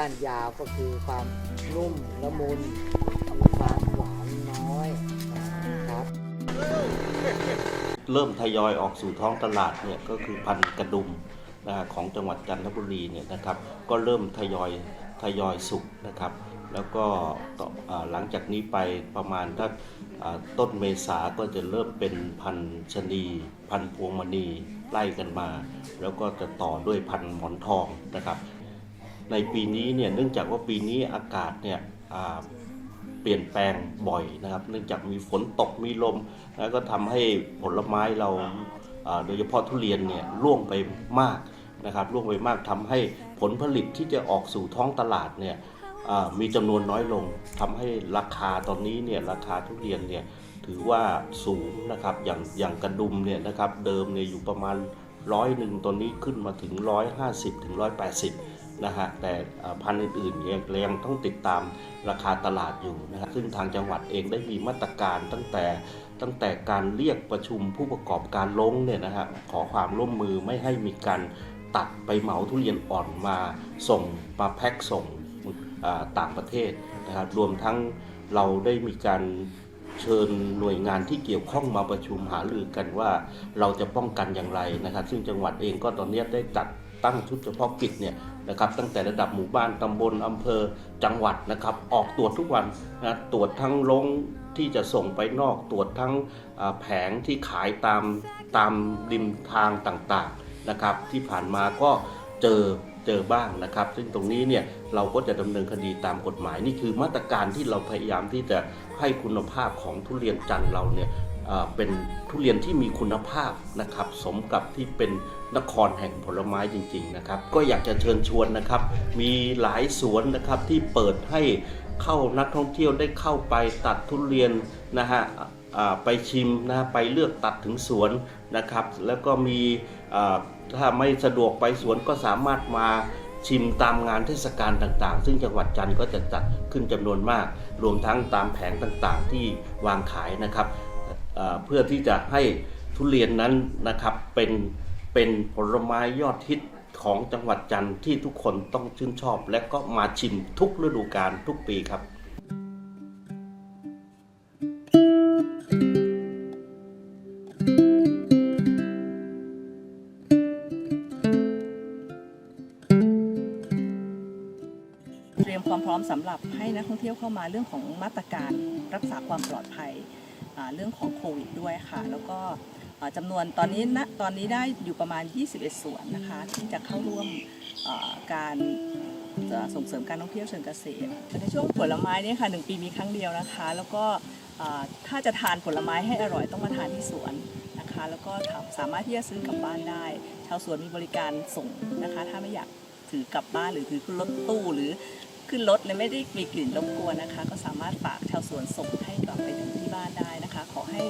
ก้านยาวก็คือความนุ่มละมุนมีความหวานน้อยนะครับ เริ่มทยอยออกสู่ท้องตลาดเนี่ยก็คือพันกระดุมนะฮะของจังหวัดจันทบุรีเนี่ยนะครับ ก็เริ่มทยอยทยอยสุกนะครับ แล้วก็หลังจากนี้ไปประมาณถ้าต้นเมษาก็จะเริ่มเป็นพันชนีพันพวงมณีไล่กันมา แล้วก็จะต่อด้วยพันหมอนทองนะครับ ในปีนี้เนี่ยเนื่องจากว่าปีนี้อากาศเนี่ยเปลี่ยนแปลงบ่อยนะครับ เนื่องจากมีฝนตกมีลมแล้วก็ทำให้ผลไม้เราโดยเฉพาะทุเรียนเนี่ยร่วงไปมากนะครับร่วงไปมากทำให้ผลผลิตที่จะออกสู่ท้องตลาดเนี่ยมีจำนวนน้อยลงทำให้ราคาตอนนี้เนี่ยราคาทุเรียนเนี่ยถือว่าสูงนะครับอย่างอย่างกระดุมเนี่ยนะครับเดิมเนี่ยอยู่ประมาณร้อยหนึ่งตอนนี้ขึ้นมาถึง 150ถึง180 นะฮะแต่พันธุ์อื่นๆยังยังต้องติดตามราคาตลาดอยู่นะครับซึ่งทางจังหวัดเองได้มีมาตรการตั้งแต่ตั้งแต่การเรียกประชุมผู้ประกอบการลงเนี่ยนะฮะขอความร่วมมือไม่ให้มีการตัดไปเหมาทุเรียนอ่อนมาส่งมาแพ็คส่งต่างประเทศนะครับรวมทั้งเราได้มีการเชิญหน่วยงานที่เกี่ยวข้องมาประชุมหารือกันว่าเราจะป้องกันอย่างไรนะครับ ซึ่งจังหวัดเองก็ตอนนี้ได้จัดตั้งชุดเฉพาะกิจเนี่ย นะครับตั้งแต่ระดับหมู่บ้านตำบลอำเภอจังหวัดนะครับออกตรวจทุกวันนะตรวจทั้งลงที่จะส่งไปนอกตรวจทั้งแผงที่ขายตามตามริมทางต่างๆนะครับที่ผ่านมาก็เจอเจอบ้างนะครับ ซึ่งตรงนี้เนี่ยเราก็จะดำเนินคดีตามกฎหมายนี่คือมาตรการที่เราพยายามที่จะให้คุณภาพของทุเรียนจันทร์เราเนี่ย เป็นทุเรียนที่มีคุณภาพนะครับ สมกับที่เป็นนครแห่งผลไม้จริง ๆ นะครับ ก็อยากจะเชิญชวนนะครับ มีหลายสวนนะครับที่เปิดให้เข้านักท่องเที่ยวได้เข้าไปตัดทุเรียนนะฮะไปชิมนะไปเลือกตัดถึงสวนนะครับ แล้วก็มีถ้าไม่สะดวกไปสวนก็สามารถมาชิมตามงานเทศกาลต่างๆ ซึ่งจังหวัดจันทร์ก็จะจัดขึ้นจำนวนมาก รวมทั้งตามแผงต่างๆ ที่วางขายนะครับ เพื่อที่จะให้ทุเรียนนั้นนะครับเป็นเป็นผลไม้ยอดฮิตของจังหวัดจันทร์ที่ทุกคนต้องชื่นชอบ และก็มาชิมทุกฤดูกาลทุกปีครับเตรียมความพร้อมสำหรับให้นักท่องเที่ยวเข้ามาเรื่องของมาตรการรักษาความปลอดภัย เรื่องของโควิดด้วยค่ะ แล้วก็จำนวนตอนนี้ณตอนนี้ได้อยู่ประมาณ 21 ส่วนนะคะ ที่จะเข้าร่วมการส่งเสริมการท่องเที่ยวเชิงเกษตรในช่วงผลไม้นี่ค่ะหนึ่งปีมีครั้งเดียวนะคะ แล้วก็ถ้าจะทานผลไม้ให้อร่อยต้องมาทานที่สวนนะคะ แล้วก็สามารถที่จะซื้อกลับบ้านได้ ชาวสวนมีบริการส่งนะคะ ถ้าไม่อยากถือกลับบ้านหรือถือขึ้นรถตู้หรือ ขึ้นรถเลยไม่ได้มีกลิ่นรบกวนนะคะ ก็สามารถฝากชาวสวนส่งให้กลับไปถึงที่บ้านได้นะคะ ขอให้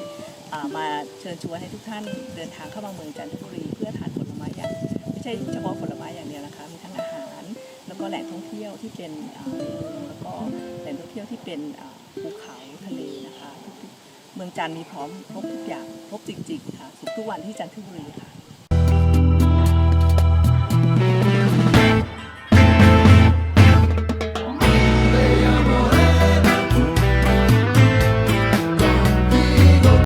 อ่ามาเชิญชวนให้ทุกท่านเดินทางเข้ามาเมืองจันทบุรีเพื่อทานผลไม้อย่างไม่ใช่เฉพาะผลไม้อย่างเดียวนะคะ มีทั้งอาหาร แล้วก็แหล่งท่องเที่ยวที่เป็นอ่าในเมืองแล้วก็แหล่งท่องเที่ยวที่เป็นอ่าภูเขาทะเลนะคะทุกๆเมืองจันทร์มีพร้อมครบทุกอย่างครบจริงๆค่ะทุกวันที่จันทบุรีค่ะ